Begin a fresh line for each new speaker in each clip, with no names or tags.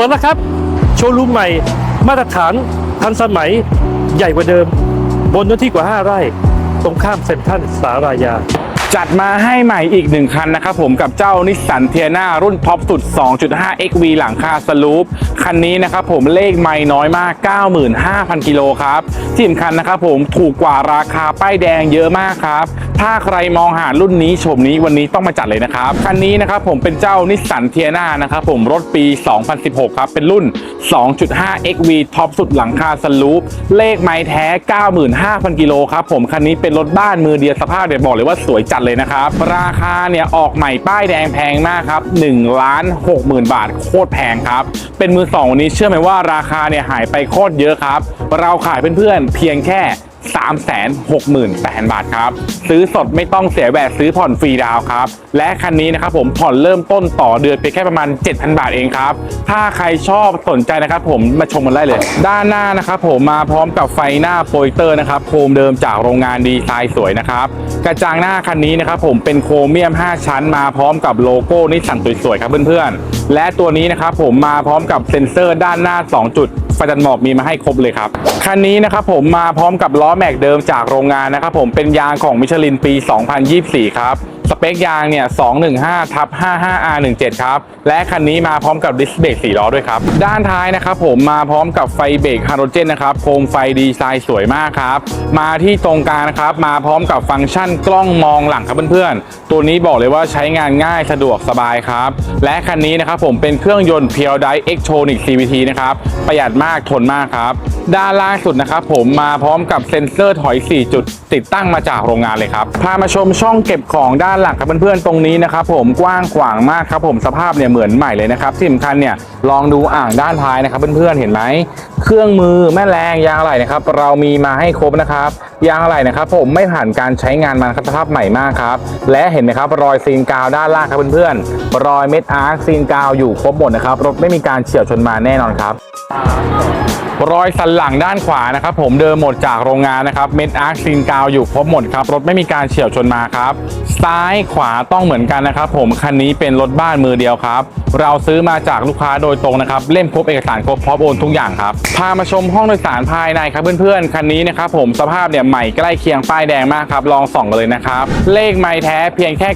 ปิดแล้วครับ โชว์รูมใหม่ มาตรฐานทันสมัยใหญ่กว่าเดิม บนเนื้อที่กว่า 5 ไร่ ตรงข้ามเซ็นทรัลสารายา
จัดมาให้ใหม่อีกหนึ่งคันนะครับผมกับเจ้านิสสันเทียนารุ่นท็อปสุด 2.5 XV หลังคาสลูป คันนี้นะครับผมเลขไม่น้อยมาก 95,000 กิโลครับที่สำคัญนะครับผมถูกกว่าราคาป้ายแดงเยอะมากครับ ถ้าใครมองหารุ่นนี้ชมนี้วันนี้ต้องมาจัดเลยนะครับ คันนี้นะครับผมเป็นเจ้านิสสันเทียนานะครับผมรถปี 2016 ครับ เป็นรุ่น 2.5 XV ท็อปสุดหลังคาสลูป เลขไม้แท้ 95,000 กิโลครับผม คันนี้เป็นรถบ้านมือเดียวสภาพเดี๋ยวบอกเลยว่าสวยจัดเลยนะครับ ราคาเนี่ยออกใหม่ป้ายแดงแพงมากครับ1ล้าน60,000 บาท โคตรแพงครับ เป็นมือสองวันนี้เชื่อไหมว่าราคาเนี่ยหายไปโคตรเยอะครับ เราขายเพื่อนๆเพียงแค่ 368,000 บาทครับ ซื้อสดไม่ต้องเสียแวดซื้อผ่อนฟรีดาวครับ และคันนี้นะครับผมผ่อนเริ่มต้นต่อเดือนเพียงแค่ประมาณ 7,000 บาทเองครับ ถ้าใครชอบสนใจนะครับผมมาชมกันได้เลย ด้านหน้านะครับผมมาพร้อมกับไฟหน้าโปรเจคเตอร์นะครับโคมเดิมจากโรงงานดีไซน์สวยนะครับกระจังหน้าคันนี้นะครับผมเป็นโครเมียม 5 ชั้น มาพร้อมกับโลโก้นิสสันสวยๆครับเพื่อนๆและตัวนี้นะครับผมมาพร้อมกับเซ็นเซอร์ด้านหน้า 2 จุด ฟตัดหมอกมีมาให้ครบเลยครับ คันนี้นะครับผมมาพร้อมกับล้อแม็กเดิมจากโรงงานนะครับผมเป็นยางของมิชลินปี 2024 ครับ สเปคยางเนี่ย 215ทับ 55R17 ครับ และคันนี้มาพร้อมกับดิสเบรก4ล้อด้วยครับ ด้านท้ายนะครับผมมาพร้อมกับไฟเบรกฮาโลเจนนะครับ โคมไฟดีไซน์สวยมากครับ มาที่ตรงกลางนะครับ มาพร้อมกับฟังก์ชันกล้องมองหลังครับเพื่อนๆ ตัวนี้บอกเลยว่าใช้งานง่ายสะดวกสบายครับ และคันนี้นะครับผมเป็นเครื่องยนต์ p u r e d i e Xtronic CVT นะครับ ประหยัดมากทนมากครับ ด้านล่างสุดนะครับผมมาพร้อมกับเซ็นเซอร์ถอย 4 จุดติดตั้งมาจากโรงงานเลยครับ พามาชมช่องเก็บของด้านหลังครับเพื่อนๆตรงนี้นะครับผมกว้างขวางมากครับผมสภาพเนี่ยเหมือนใหม่เลยนะครับที่สำคัญเนี่ยลองดูอ่างด้านท้ายนะครับเพื่อนๆเห็นไหมเครื่องมือแม่แรงยางอะไหล่นะครับเรามีมาให้ครบนะครับยางอะไหล่นะครับ ผมไม่ผ่านการใช้งานมาครับสภาพใหม่มากครับและเห็นไหมครับรอยซีนกาวด้านล่างครับเพื่อนๆรอยเม็ดอาร์คซีนกาวอยู่ครบหมดนะครับรถไม่มีการเฉียวชนมาแน่นอนครับ รอยสันหลังด้านขวานะครับผมเดิมหมดจากโรงงานนะครับเม็ดอาร์คซีนกาวอยู่ครบหมดครับรถไม่มีการเฉี่ยวชนมาครับซ้ายขวาต้องเหมือนกันนะครับผมคันนี้เป็นรถบ้านมือเดียวครับเราซื้อมาจากลูกค้าโดยตรงนะครับเล่มครบเอกสารครบพร้อมโอนทุกอย่างครับพามาชมห้องโดยสารภายในครับเพื่อนๆคันนี้นะครับผมสภาพเนี่ยใหม่ใกล้เคียงป้ายแดงมากครับลองส่องกันเลยนะครับเลขไม้แท้เพียงแค่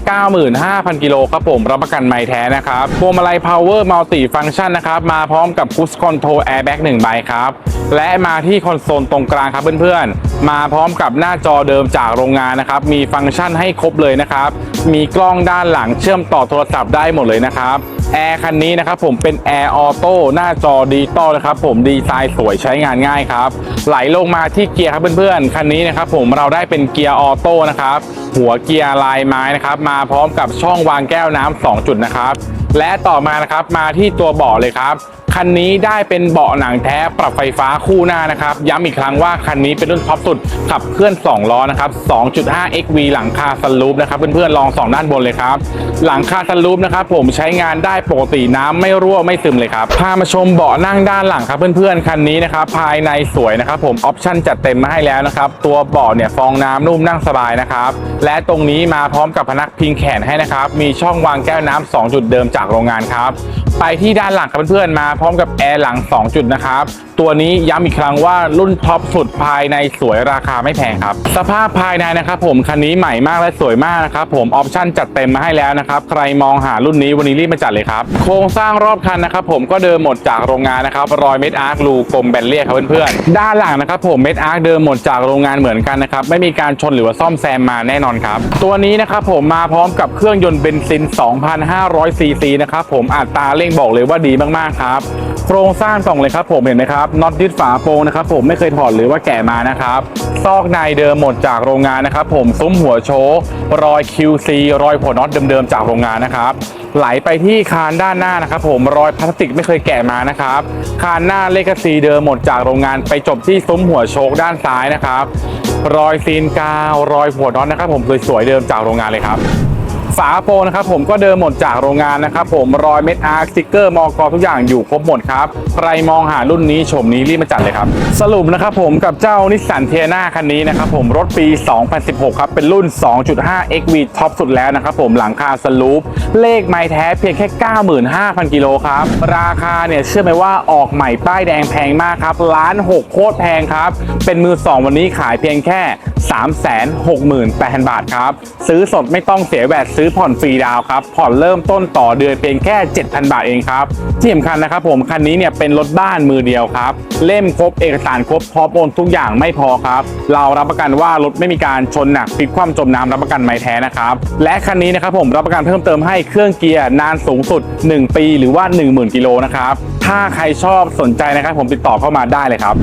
95,000กิโลครับผมรับประกันไม้แท้นะครับพวงมาลัย power multi function นะครับมาพร้อมกับ cruise control airbag 1ใบครับและมาที่คอนโซลตรงกลางครับเพื่อนๆ มาพร้อมกับหน้าจอเดิมจากโรงงานนะครับ มีฟังก์ชันให้ครบเลยนะครับ มีกล้องด้านหลังเชื่อมต่อโทรศัพท์ได้หมดเลยนะครับแอร์คันนี้นะครับผมเป็นแอร์ออโต้หน้าจอดิจิตอลนะครับผมดีไซน์สวยใช้งานง่ายครับ ไหลลงมาที่เกียร์ครับเพื่อนๆ คันนี้นะครับผมเราได้เป็นเกียร์ออโต้นะครับ หัวเกียร์ลายไม้นะครับ มาพร้อมกับช่องวางแก้วน้ำสองจุดนะครับ และต่อมานะครับมาที่ตัวเบาะเลยครับ คันนี้ได้เป็นเบาะหนังแท้ปรับไฟฟ้าคู่หน้านะครับ ย้ำอีกครั้งว่าคันนี้เป็นรุ่นท็อปสุด ขับเคลื่อน 2 ล้อนะครับ 2.5 XV หลังคาสลูปนะครับ เพื่อนๆ ลองสองด้านบนเลยครับ หลังคาสลูปนะครับ ผมใช้งานได้ปกติน้ำไม่รั่วไม่ซึมเลยครับ พามาชมเบาะนั่งด้านหลังครับเพื่อนๆ คันนี้นะครับ ภายในสวยนะครับ ผมออปชั่นจัดเต็มมาให้แล้วนะครับ ตัวเบาะเนี่ยฟองน้ำนุ่มนั่งสบายนะครับ และตรงนี้มาพร้อมกับพนักพิงแขนให้นะครับ มีช่องวางแก้วน้ำ2จุดเดิมจากโรงงานครับ ไปที่ด้านหลังครับเพื่อนๆ มาพร้อมกับแอร์หลัง 2 จุดนะครับ ตัวนี้ย้ำอีกครั้งว่ารุ่นท็อปสุดภายในสวยราคาไม่แพงครับ สภาพภายในนะครับผมคันนี้ใหม่มากและสวยมากนะครับผมออปชั่นจัดเต็มมาให้แล้วนะครับ ใครมองหารุ่นนี้วันนี้รีบมาจัดเลยครับ โครงสร้างรอบคันนะครับผมก็เดิมหมดจากโรงงานนะครับรอยเม็ดอาร์ครูกลมแบนเลียครับเพื่อนๆด้านหลังนะครับผมเม็ดอาร์คเดิมหมดจากโรงงานเหมือนกันนะครับไม่มีการชนหรือว่าซ่อมแซมมาแน่นอนครับ ตัวนี้นะครับผมมาพร้อมกับเครื่องยนต์เบนซิน 2,500ซีซีนะครับผมอัตราเร่งบอกเลยว่าดีมากๆครับโครงสร้างส่องเลยครับผมเห็นไหมครับน็อตยึดฝาโปรงนะครับผมไม่เคยถอดหรือว่าแกะมานะครับซอกในเดิมหมดจากโรงงานนะครับผมซุ้มหัวโชว์รอย QC รอยหัวน็อตเดิมๆจากโรงงานนะครับไหลไปที่คานด้านหน้านะครับผมรอยพลาสติกไม่เคยแกะมานะครับคานหน้าเลกซีเดิมหมดจากโรงงานไปจบที่ซุ้มหัวโชคด้านซ้ายนะครับรอยซีนกาวรอยหัวน็อตนะครับผมสวยๆเดิมจากโรงงานเลยครับ ฝาโปรนะครับผมก็เดิมหมดจากโรงงานนะครับผมรอยเม็ดอาร์คสติกเกอร์มอกทุกอย่างอยู่ครบหมดครับใครมองหารุ่นนี้ชมนี้รีบมาจัดเลยครับ สรุปนะครับผมกับเจ้านิสสันเทียนาคันนี้นะครับผมรถปี 2016 ครับ เป็นรุ่น 2.5 XV ท็อปสุดแล้วนะครับผมหลังคาสลูป เลขไม้แท้เพียงแค่ 95,000 กิโลครับ ราคาเนี่ยเชื่อไหมว่าออกใหม่ป้ายแดงแพงมากครับล้านหกโคตรแพงครับ เป็นมือ 2 วันนี้ขายเพียงแค่ 368,000 บาทครับ ซื้อสดไม่ต้องเสียแวดซื้อื้อผ่อนฟรีดาวครับ ผ่อนเริ่มต้นต่อเดือนเพียงแค่ 7,000 บาทเองครับที่สำคัญนะครับผมคันนี้เนี่ยเป็นรถบ้านมือเดียวครับ เล่มครบเอกสารครบพร้อมโอนทุกอย่างไม่พอครับ เรารับประกันว่ารถไม่มีการชนหนักพลิกคว่ำจมน้ำรับประกันไม่แท้นะครับและคันนี้นะครับผมรับประกันเพิ่มเติมให้เครื่องเกียร์นานสูงสุด 1 ปี หรือว่า 10,000กิโลนะครับถ้าใครชอบสนใจนะครับผมติดต่อเข้ามาได้เลยครับ